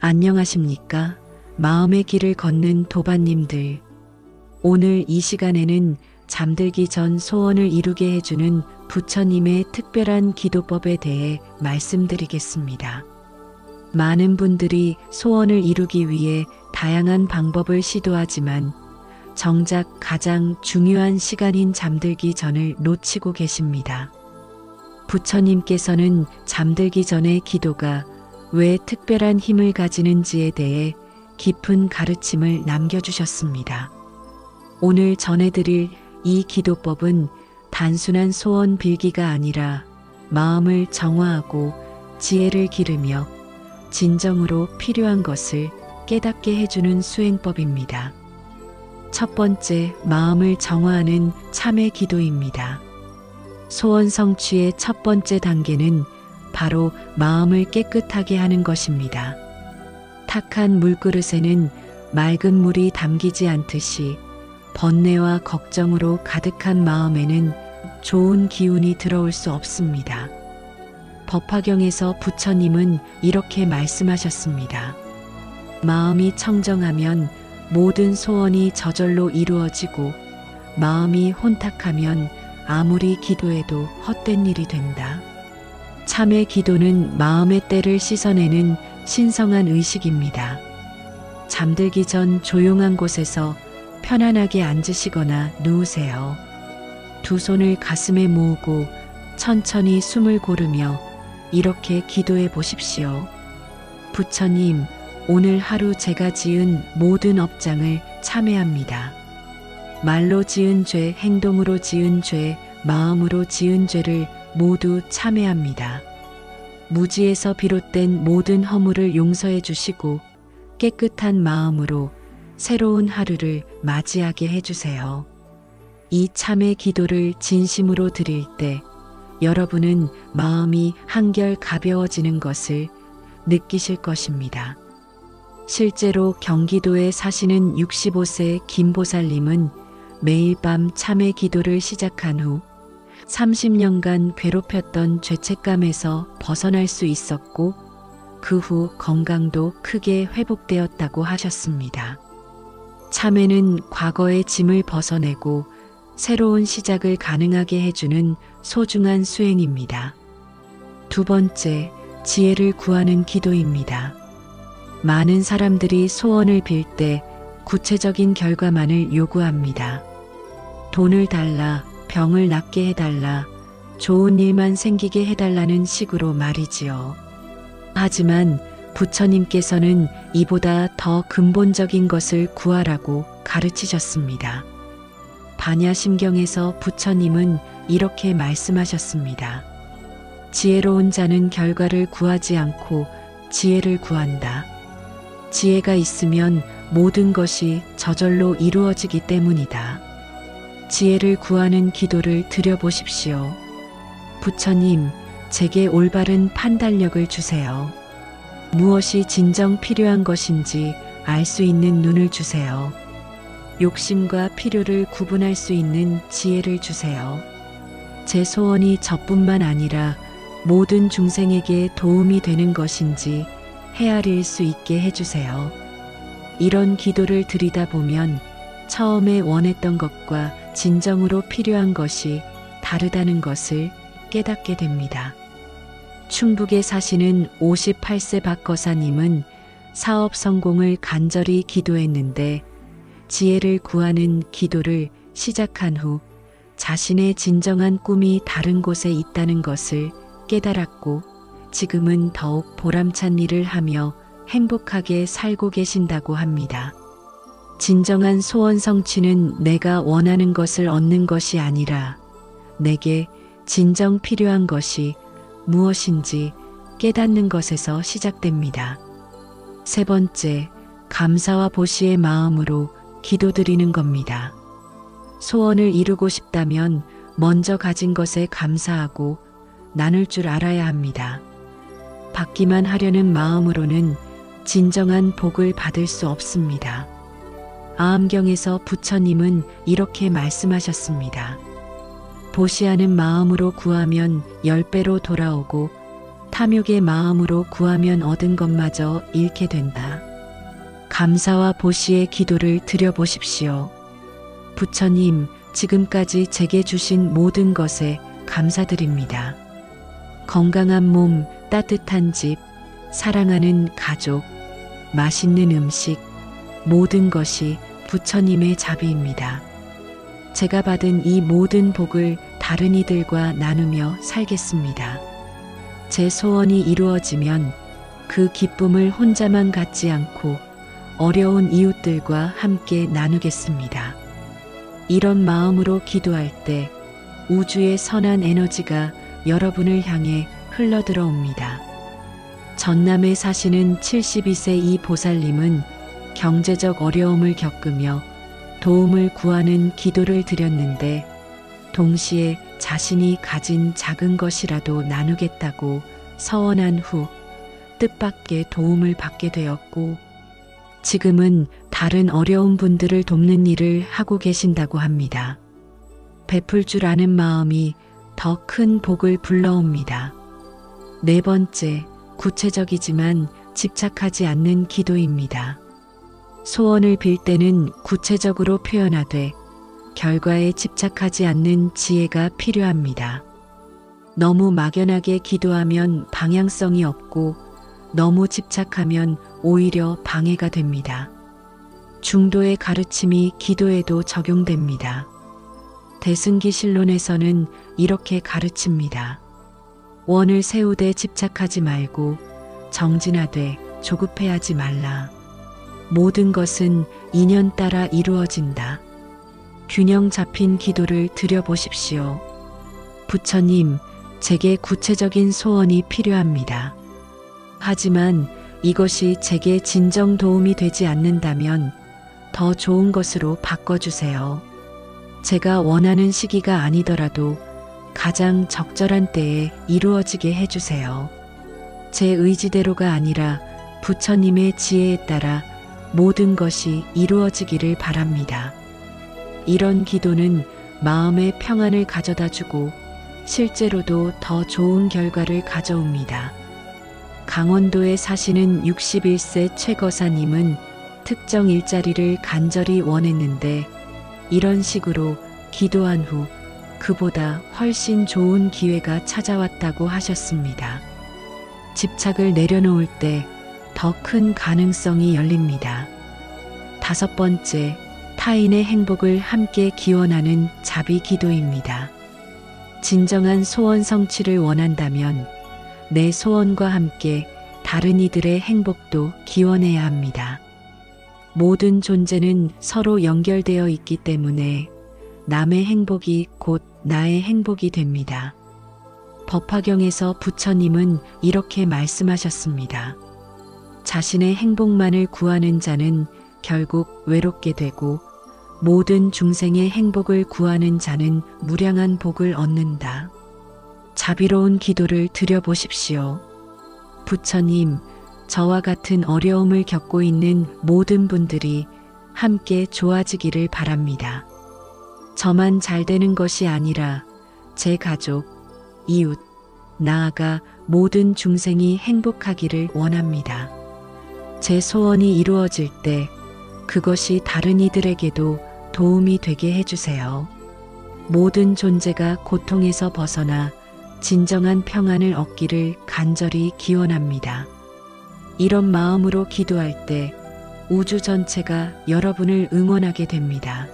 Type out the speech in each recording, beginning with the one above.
안녕하십니까? 마음의 길을 걷는 도반님들. 오늘 이 시간에는 잠들기 전 소원을 이루게 해주는 부처님의 특별한 기도법에 대해 말씀드리겠습니다. 많은 분들이 소원을 이루기 위해 다양한 방법을 시도하지만 정작 가장 중요한 시간인 잠들기 전을 놓치고 계십니다. 부처님께서는 잠들기 전의 기도가 왜 특별한 힘을 가지는지에 대해 깊은 가르침을 남겨주셨습니다. 오늘 전해드릴 이 기도법은 단순한 소원 빌기가 아니라 마음을 정화하고 지혜를 기르며 진정으로 필요한 것을 깨닫게 해주는 수행법입니다. 첫 번째, 마음을 정화하는 참회 기도입니다. 소원 성취의 첫 번째 단계는 바로 마음을 깨끗하게 하는 것입니다. 탁한 물그릇에는 맑은 물이 담기지 않듯이 번뇌와 걱정으로 가득한 마음에는 좋은 기운이 들어올 수 없습니다. 법화경에서 부처님은 이렇게 말씀하셨습니다. 마음이 청정하면 모든 소원이 저절로 이루어지고 마음이 혼탁하면 아무리 기도해도 헛된 일이 된다. 참의 기도는 마음의 때를 씻어내는 신성한 의식입니다. 잠들기 전 조용한 곳에서 편안하게 앉으시거나 누우세요. 두 손을 가슴에 모으고 천천히 숨을 고르며 이렇게 기도해 보십시오. 부처님, 오늘 하루 제가 지은 모든 업장을 참회합니다. 말로 지은 죄, 행동으로 지은 죄, 마음으로 지은 죄를 모두 참회합니다. 무지에서 비롯된 모든 허물을 용서해 주시고 깨끗한 마음으로 새로운 하루를 맞이하게 해주세요. 이 참회 기도를 진심으로 드릴 때 여러분은 마음이 한결 가벼워지는 것을 느끼실 것입니다. 실제로 경기도에 사시는 65세 김보살님은 매일 밤 참회 기도를 시작한 후 30년간 괴롭혔던 죄책감에서 벗어날 수 있었고 그 후 건강도 크게 회복되었다고 하셨습니다. 참회는 과거의 짐을 벗어내고 새로운 시작을 가능하게 해주는 소중한 수행입니다. 두 번째, 지혜를 구하는 기도입니다. 많은 사람들이 소원을 빌 때 구체적인 결과만을 요구합니다. 돈을 달라, 병을 낫게 해달라, 좋은 일만 생기게 해달라는 식으로 말이지요. 하지만 부처님께서는 이보다 더 근본적인 것을 구하라고 가르치셨습니다. 반야심경에서 부처님은 이렇게 말씀하셨습니다. 지혜로운 자는 결과를 구하지 않고 지혜를 구한다. 지혜가 있으면 모든 것이 저절로 이루어지기 때문이다. 지혜를 구하는 기도를 드려보십시오. 부처님, 제게 올바른 판단력을 주세요. 무엇이 진정 필요한 것인지 알 수 있는 눈을 주세요. 욕심과 필요를 구분할 수 있는 지혜를 주세요. 제 소원이 저뿐만 아니라 모든 중생에게 도움이 되는 것인지 헤아릴 수 있게 해주세요. 이런 기도를 드리다 보면 처음에 원했던 것과 진정으로 필요한 것이 다르다는 것을 깨닫게 됩니다. 충북에 사시는 58세 박 거사님은 사업 성공을 간절히 기도했는데 지혜를 구하는 기도를 시작한 후 자신의 진정한 꿈이 다른 곳에 있다는 것을 깨달았고 지금은 더욱 보람찬 일을 하며 행복하게 살고 계신다고 합니다. 진정한 소원 성취는 내가 원하는 것을 얻는 것이 아니라 내게 진정 필요한 것이 무엇인지 깨닫는 것에서 시작됩니다. 세 번째, 감사와 보시의 마음으로 기도드리는 겁니다. 소원을 이루고 싶다면 먼저 가진 것에 감사하고 나눌 줄 알아야 합니다. 받기만 하려는 마음으로는 진정한 복을 받을 수 없습니다. 아암경에서 부처님은 이렇게 말씀하셨습니다. 보시하는 마음으로 구하면 열 배로 돌아오고 탐욕의 마음으로 구하면 얻은 것마저 잃게 된다. 감사와 보시의 기도를 드려보십시오. 부처님, 지금까지 제게 주신 모든 것에 감사드립니다. 건강한 몸, 따뜻한 집, 사랑하는 가족, 맛있는 음식, 모든 것이 부처님의 자비입니다. 제가 받은 이 모든 복을 다른 이들과 나누며 살겠습니다. 제 소원이 이루어지면 그 기쁨을 혼자만 갖지 않고 어려운 이웃들과 함께 나누겠습니다. 이런 마음으로 기도할 때 우주의 선한 에너지가 여러분을 향해 흘러들어 옵니다. 전남에 사시는 72세 이 보살님은 경제적 어려움을 겪으며 도움을 구하는 기도를 드렸는데 동시에 자신이 가진 작은 것이라도 나누겠다고 서원한 후 뜻밖의 도움을 받게 되었고 지금은 다른 어려운 분들을 돕는 일을 하고 계신다고 합니다. 베풀 줄 아는 마음이 더 큰 복을 불러옵니다. 네 번째, 구체적이지만 집착하지 않는 기도입니다. 소원을 빌 때는 구체적으로 표현하되 결과에 집착하지 않는 지혜가 필요합니다. 너무 막연하게 기도하면 방향성이 없고 너무 집착하면 오히려 방해가 됩니다. 중도의 가르침이 기도에도 적용됩니다. 대승기 신론에서는 이렇게 가르칩니다. 원을 세우되 집착하지 말고 정진하되 조급해하지 말라. 모든 것은 인연 따라 이루어진다. 균형 잡힌 기도를 드려보십시오. 부처님, 제게 구체적인 소원이 필요합니다. 하지만 이것이 제게 진정 도움이 되지 않는다면 더 좋은 것으로 바꿔주세요. 제가 원하는 시기가 아니더라도 가장 적절한 때에 이루어지게 해주세요. 제 의지대로가 아니라 부처님의 지혜에 따라 모든 것이 이루어지기를 바랍니다. 이런 기도는 마음의 평안을 가져다 주고 실제로도 더 좋은 결과를 가져옵니다. 강원도에 사시는 61세 최거사님은 특정 일자리를 간절히 원했는데 이런 식으로 기도한 후 그보다 훨씬 좋은 기회가 찾아왔다고 하셨습니다. 집착을 내려놓을 때 더 큰 가능성이 열립니다. 다섯 번째, 타인의 행복을 함께 기원하는 자비 기도입니다. 진정한 소원 성취를 원한다면 내 소원과 함께 다른 이들의 행복도 기원해야 합니다. 모든 존재는 서로 연결되어 있기 때문에 남의 행복이 곧 나의 행복이 됩니다. 법화경에서 부처님은 이렇게 말씀하셨습니다. 자신의 행복만을 구하는 자는 결국 외롭게 되고 모든 중생의 행복을 구하는 자는 무량한 복을 얻는다. 자비로운 기도를 드려보십시오. 부처님, 저와 같은 어려움을 겪고 있는 모든 분들이 함께 좋아지기를 바랍니다. 저만 잘 되는 것이 아니라 제 가족, 이웃, 나아가 모든 중생이 행복하기를 원합니다. 제 소원이 이루어질 때 그것이 다른 이들에게도 도움이 되게 해주세요. 모든 존재가 고통에서 벗어나 진정한 평안을 얻기를 간절히 기원합니다. 이런 마음으로 기도할 때 우주 전체가 여러분을 응원하게 됩니다.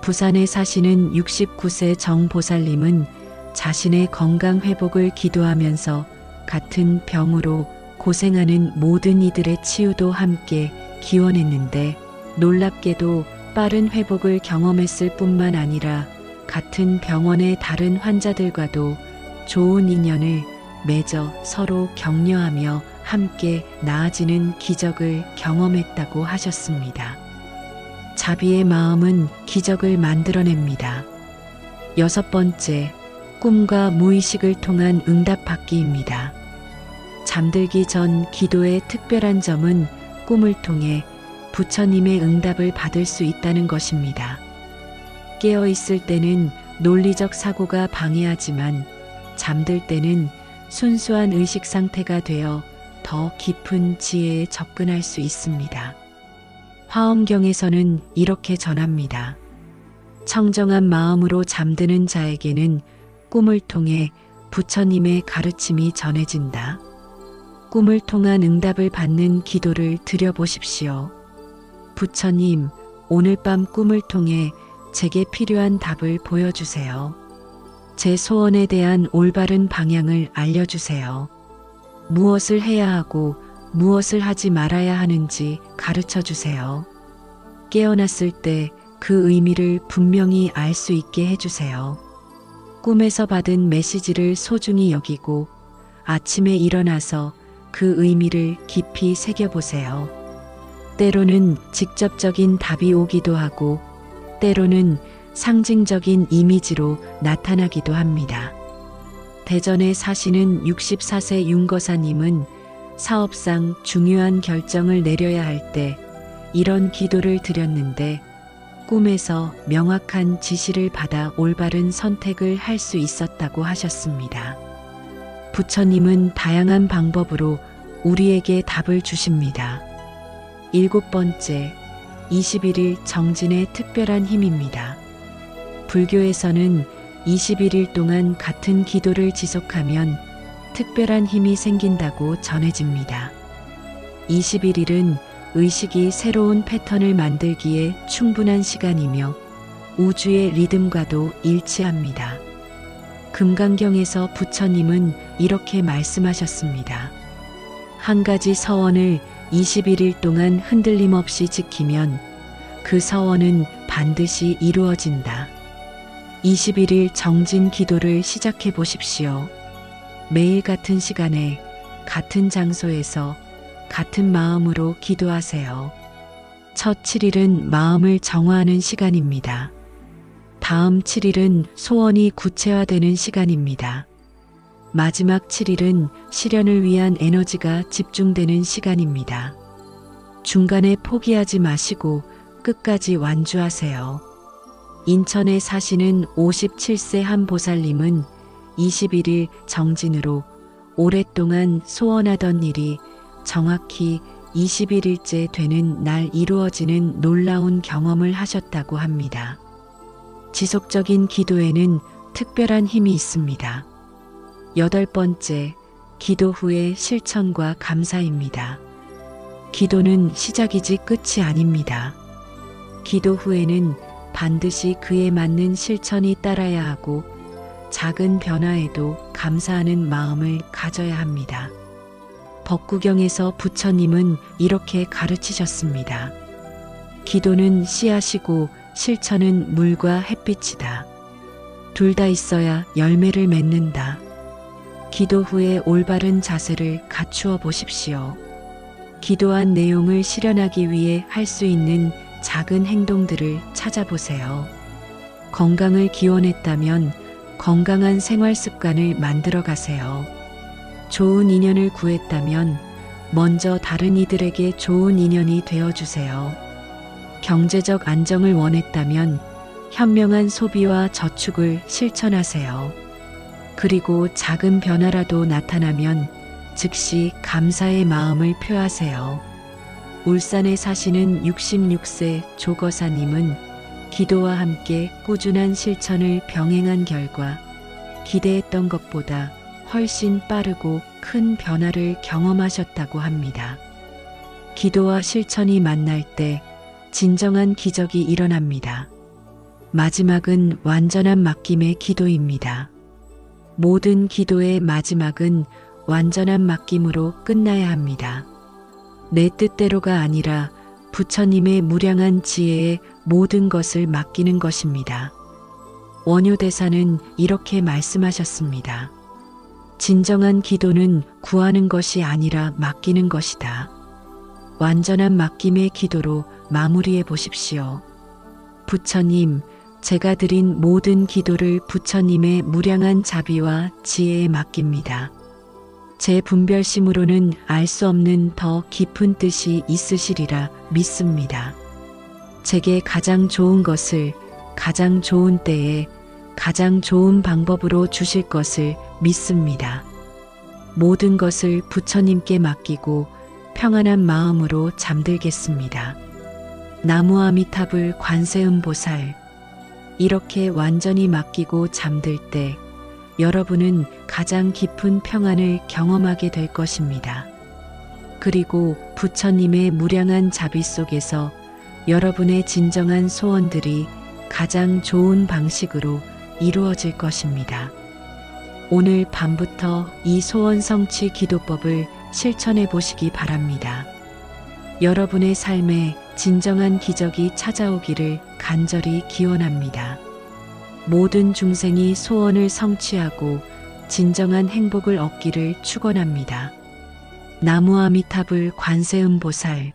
부산에 사시는 69세 정보살님은 자신의 건강 회복을 기도하면서 같은 병으로 고생하는 모든 이들의 치유도 함께 기원했는데 놀랍게도 빠른 회복을 경험했을 뿐만 아니라 같은 병원의 다른 환자들과도 좋은 인연을 맺어 서로 격려하며 함께 나아지는 기적을 경험했다고 하셨습니다. 자비의 마음은 기적을 만들어냅니다. 여섯 번째, 꿈과 무의식을 통한 응답받기입니다. 잠들기 전 기도의 특별한 점은 꿈을 통해 부처님의 응답을 받을 수 있다는 것입니다. 깨어 있을 때는 논리적 사고가 방해하지만 잠들 때는 순수한 의식 상태가 되어 더 깊은 지혜에 접근할 수 있습니다. 화엄경에서는 이렇게 전합니다. 청정한 마음으로 잠드는 자에게는 꿈을 통해 부처님의 가르침이 전해진다. 꿈을 통한 응답을 받는 기도를 드려보십시오. 부처님, 오늘 밤 꿈을 통해 제게 필요한 답을 보여주세요. 제 소원에 대한 올바른 방향을 알려주세요. 무엇을 해야 하고 무엇을 하지 말아야 하는지 가르쳐 주세요. 깨어났을 때 그 의미를 분명히 알 수 있게 해주세요. 꿈에서 받은 메시지를 소중히 여기고 아침에 일어나서 그 의미를 깊이 새겨보세요. 때로는 직접적인 답이 오기도 하고 때로는 상징적인 이미지로 나타나기도 합니다. 대전에 사시는 64세 윤거사님은 사업상 중요한 결정을 내려야 할 때 이런 기도를 드렸는데 꿈에서 명확한 지시를 받아 올바른 선택을 할 수 있었다고 하셨습니다. 부처님은 다양한 방법으로 우리에게 답을 주십니다. 일곱 번째, 21일 정진의 특별한 힘입니다. 불교에서는 21일 동안 같은 기도를 지속하면 특별한 힘이 생긴다고 전해집니다. 21일은 의식이 새로운 패턴을 만들기에 충분한 시간이며 우주의 리듬과도 일치합니다. 금강경에서 부처님은 이렇게 말씀하셨습니다. 한 가지 서원을 21일 동안 흔들림 없이 지키면 그 서원은 반드시 이루어진다. 21일 정진 기도를 시작해 보십시오. 매일 같은 시간에 같은 장소에서 같은 마음으로 기도하세요. 첫 7일은 마음을 정화하는 시간입니다. 다음 7일은 소원이 구체화되는 시간입니다. 마지막 7일은 실현을 위한 에너지가 집중되는 시간입니다. 중간에 포기하지 마시고 끝까지 완주하세요. 인천에 사시는 57세 한 보살님은 21일 정진으로 오랫동안 소원하던 일이 정확히 21일째 되는 날 이루어지는 놀라운 경험을 하셨다고 합니다. 지속적인 기도에는 특별한 힘이 있습니다. 여덟 번째, 기도 후의 실천과 감사입니다. 기도는 시작이지 끝이 아닙니다. 기도 후에는 반드시 그에 맞는 실천이 따라야 하고 작은 변화에도 감사하는 마음을 가져야 합니다. 법구경에서 부처님은 이렇게 가르치셨습니다. 기도는 씨앗이고 실천은 물과 햇빛이다. 둘 다 있어야 열매를 맺는다. 기도 후에 올바른 자세를 갖추어 보십시오. 기도한 내용을 실현하기 위해 할 수 있는 작은 행동들을 찾아보세요. 건강을 기원했다면 건강한 생활 습관을 만들어 가세요. 좋은 인연을 구했다면 먼저 다른 이들에게 좋은 인연이 되어 주세요. 경제적 안정을 원했다면 현명한 소비와 저축을 실천하세요. 그리고 작은 변화라도 나타나면 즉시 감사의 마음을 표하세요. 울산에 사시는 66세 조거사님은 기도와 함께 꾸준한 실천을 병행한 결과 기대했던 것보다 훨씬 빠르고 큰 변화를 경험하셨다고 합니다. 기도와 실천이 만날 때 진정한 기적이 일어납니다. 마지막은 완전한 맡김의 기도입니다. 모든 기도의 마지막은 완전한 맡김으로 끝나야 합니다. 내 뜻대로가 아니라 부처님의 무량한 지혜에 모든 것을 맡기는 것입니다. 원효대사는 이렇게 말씀하셨습니다. 진정한 기도는 구하는 것이 아니라 맡기는 것이다. 완전한 맡김의 기도로 마무리해 보십시오. 부처님, 제가 드린 모든 기도를 부처님의 무량한 자비와 지혜에 맡깁니다. 제 분별심으로는 알 수 없는 더 깊은 뜻이 있으시리라 믿습니다. 제게 가장 좋은 것을 가장 좋은 때에 가장 좋은 방법으로 주실 것을 믿습니다. 모든 것을 부처님께 맡기고 평안한 마음으로 잠들겠습니다. 나무아미탑을 관세음보살 이렇게 완전히 맡기고 잠들 때 여러분은 가장 깊은 평안을 경험하게 될 것입니다. 그리고 부처님의 무량한 자비 속에서 여러분의 진정한 소원들이 가장 좋은 방식으로 이루어질 것입니다. 오늘 밤부터 이 소원 성취 기도법을 실천해 보시기 바랍니다. 여러분의 삶에 진정한 기적이 찾아오기를 간절히 기원합니다. 모든 중생이 소원을 성취하고 진정한 행복을 얻기를 축원합니다. 나무아미탑을 관세음보살